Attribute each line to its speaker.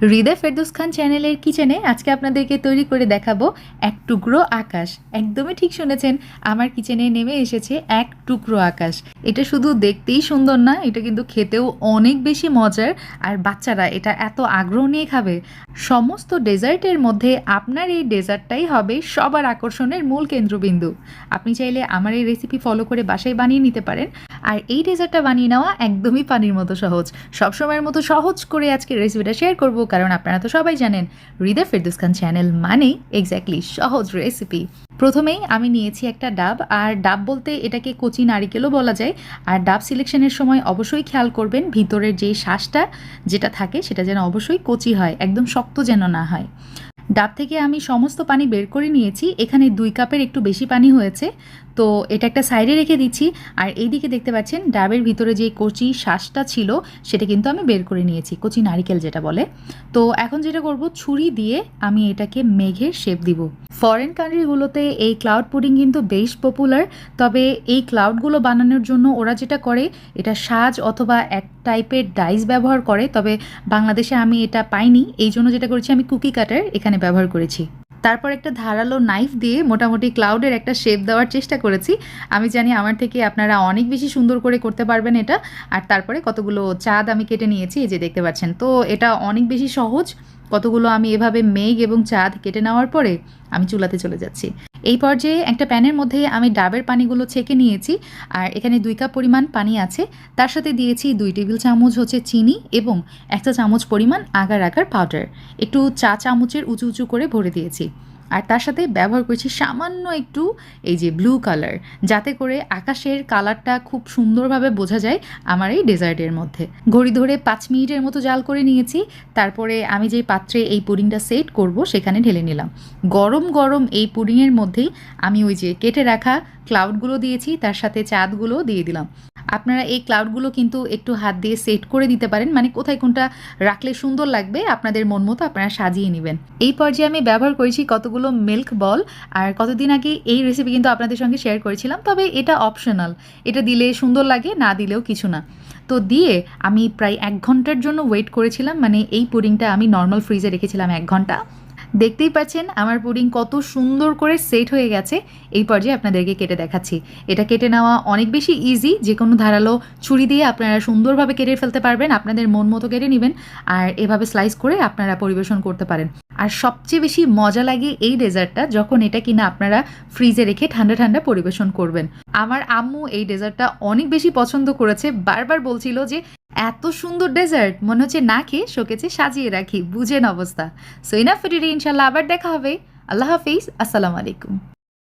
Speaker 1: হৃদয় ফেরদৌস খান চ্যানেলের কিচেনে আজকে আপনাদেরকে তৈরি করে দেখাবো এক টুকরো আকাশ। একদমই ঠিক শুনেছেন, আমার কিচেনে নেমে এসেছে এক টুকরো আকাশ। এটা শুধু দেখতেই সুন্দর না, এটা কিন্তু খেতেও অনেক বেশি মজার, আর বাচ্চারা এটা এত আগ্রহ নিয়ে খাবে। সমস্ত ডেজার্টের মধ্যে আপনার এই ডেজার্টটাই হবে সবার আকর্ষণের মূল কেন্দ্রবিন্দু। আপনি চাইলে আমার এই রেসিপি ফলো করে বাসায় বানিয়ে নিতে পারেন আর এই ডেজার্টটা বানিয়ে নেওয়া একদমই পানির মতো সহজ। সবসময়ের মতো সহজ করে আজকে রেসিপিটা শেয়ার করব, কারণ আপনারা তো সবাই জানেন, হৃদয় ফেরদুস খান চ্যানেল মানেই এক্স্যাক্টলি সহজ রেসিপি প্রথমেই আমি নিয়েছি একটা ডাব, আর ডাব বলতে এটাকে কচি নারিকেলও বলা যায়। আর ডাব সিলেকশনের সময় অবশ্যই খেয়াল করবেন, ভিতরের যে শ্বাসটা যেটা থাকে সেটা যেন অবশ্যই কচি হয়, একদম শক্ত যেন না হয়। ডাব থেকে আমি সমস্ত পানি বের করে নিয়েছি। এখানে দুই কাপের একটু বেশি পানি হয়েছে। তো এটা একটা সাইডে রেখে দিচ্ছি। আর এইদিকে দেখতে পাচ্ছেন, ডাবের ভিতরে যে কচি শ্বাসটা ছিল, সেটা কিন্তু আমি বের করে নিয়েছি। কচি নারিকেল যেটা বলে। তো এখন যেটা করব, ছুরি দিয়ে আমি এটাকে মেঘের শেপ দিব। ফরেন কান্ট্রিগুলোতে এই ক্লাউড পুডিং কিন্তু বেশ পপুলার তবে এই ক্লাউডগুলো বানানোর জন্য ওরা যেটা করে, এটা সাজ অথবা এক টাইপের ডাইস ব্যবহার করে, তবে বাংলাদেশে আমি এটা পাইনি। এই জন্য যেটা করেছি, আমি কুকি কাটার এখানে ব্যবহার করেছি। তারপর একটা ধারালো নাইফ দিয়ে মোটামুটি ক্লাউডের একটা শেপ দেওয়ার চেষ্টা করেছি। আমি জানি আমার থেকে আপনারা অনেক বেশি সুন্দর করে করতে পারবেন এটা। আর তারপরে কতগুলো চাঁদ আমি কেটে নিয়েছি, এই যে দেখতে পাচ্ছেন। তো এটা অনেক বেশি সহজ। কতগুলো আমি এভাবে মেঘ এবং চাঁদ কেটে নেওয়ার পরে আমি চুলাতে চলে যাচ্ছি। এই পর্যায়ে একটা প্যানের মধ্যে আমি ডাবের পানিগুলো ছেঁকে নিয়েছি আর এখানে দুই কাপ পরিমাণ পানি আছে। তার সাথে দিয়েছি দুই টেবিল চামচ হচ্ছে চিনি এবং একটা চামচ পরিমাণ আগার আগার পাউডার একটু চা চামচের উঁচু উঁচু করে ভরে দিয়েছি। আর তার সাথে ব্যবহার করেছি সামান্য একটু এই যে ব্লু কালার যাতে করে আকাশের কালারটা খুব সুন্দরভাবে বোঝা যায় আমার এই ডেজার্টের মধ্যে। ঘড়ি ধরে পাঁচ মিনিটের মতো জাল করে নিয়েছি, তারপরে আমি যে পাত্রে এই পুডিংটা সেট করব সেখানে ঢেলে নিলাম। গরম গরম এই পুডিংয়ের মধ্যেই আমি ওই যে কেটে রাখা ক্লাউডগুলো দিয়েছি, তার সাথে চাঁদগুলো দিয়ে দিলাম। আপনারা এই ক্লাউডগুলো কিন্তু একটু হাত দিয়ে সেট করে দিতে পারেন। মানে কোথায় কোনটা রাখলে সুন্দর লাগবে, আপনাদের মন মতো আপনারা সাজিয়ে নেবেন। এই পর্যায়ে আমি ব্যবহার করেছি কতগুলো মিল্ক বল আর কতদিন আগে এই রেসিপি কিন্তু আপনাদের সঙ্গে শেয়ার করেছিলাম। তবে এটা অপশনাল এটা দিলে সুন্দর লাগে, না দিলেও কিছু না। তো দিয়ে আমি প্রায় এক ঘণ্টার জন্য ওয়েট করেছিলাম। মানে এই পুডিংটা আমি নর্মাল ফ্রিজে রেখেছিলাম এক ঘণ্টা। দেখতেই পাচ্ছেন আমার পুডিং কত সুন্দর করে সেট হয়ে গেছে। এই পর্যায়ে আপনাদেরকে কেটে দেখাচ্ছি। এটা কেটে নেওয়া অনেক বেশি ইজি যে কোনো ধারালো ছুরি দিয়ে আপনারা সুন্দরভাবে কেটে ফেলতে পারবেন, আপনাদের মন মতো কেটে নেবেন আর এভাবে স্লাইস করে আপনারা পরিবেশন করতে পারেন। আর সবচেয়ে বেশি মজা লাগে এই ডেজার্টটা, যখন এটা কিনা আপনারা ফ্রিজে রেখে ঠান্ডা ঠান্ডা পরিবেশন করবেন। আমার আম্মু এই ডেজার্টটা অনেক বেশি পছন্দ করেছে, বারবার বলছিল যে এত সুন্দর ডেজার্ট, মনে হচ্ছে না খেয়ে শোকেছে সাজিয়ে রাখি, বুঝেন অবস্থা। সো ইনাফ ফিরে ইনশাল্লাহ আবার দেখা হবে। আল্লাহ হাফিজ, আসসালামু আলাইকুম।